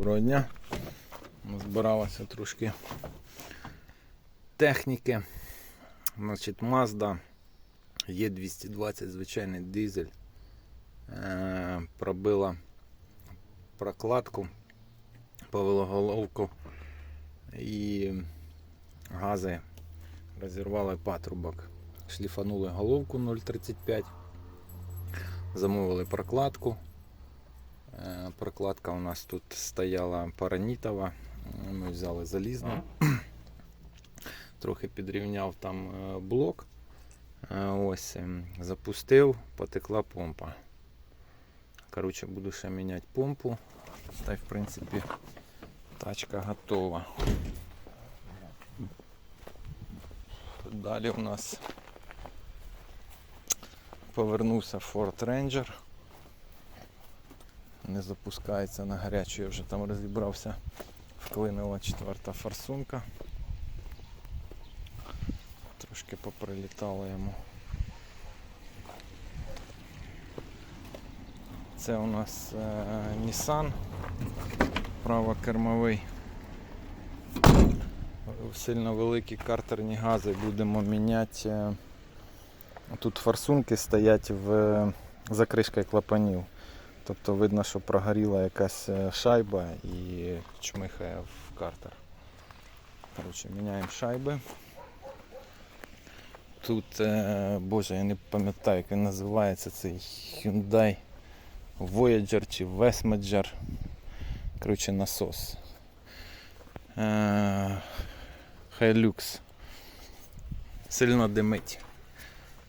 Доброго дня. Збиралося трошки техніки. Значить, Mazda є 220 звичайний дизель. Е, пробила прокладку, головку і гази розірвали патрубок. Шліфанули головку 0,35. Замовили прокладку. Е, Прокладка у нас тут стояла паранітова. Ми взяли залізну. Трохи підрівняв там е, блок. Е, Ось, ем, запустив, потекла помпа. Коротше, буду ще міняти помпу. Та й в принципі тачка готова. Далі у нас повернувся Ford Ranger. Не запускається на гарячу, я вже там розібрався. Вклинила четверта форсунка. Трошки поприлітало йому. Це у нас е, Nissan правокермовий. Сильно великі картерні гази будемо міняти. е, Тут форсунки стоять в закришкою клапанів. Тобто видно, що прогоріла якась е, шайба і чмихає в картер. Коротше, міняємо шайби. Тут, е, боже, я не пам'ятаю, як він називається цей Hyundai Voyager чи Westmager. Коротше, насос. Е, Hilux. Сильно димить.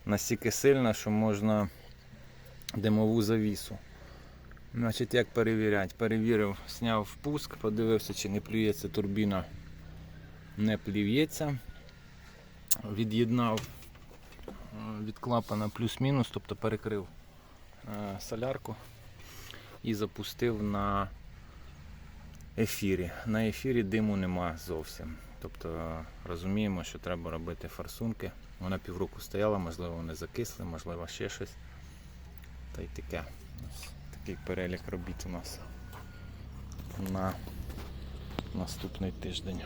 Настільки сильно, що можна димову завісу. Значить, як перевіряти? Перевірив, зняв впуск, подивився, чи не плюється турбіна. Не плюється. Від'єднав е, від клапана плюс-мінус, тобто перекрив е, солярку і запустив на ефірі. На ефірі диму нема зовсім. Тобто розуміємо, що треба робити форсунки. Вона півроку стояла, можливо, вони закисли, можливо, ще щось. Та й таке. Такий перелік робіт у нас на наступний тиждень.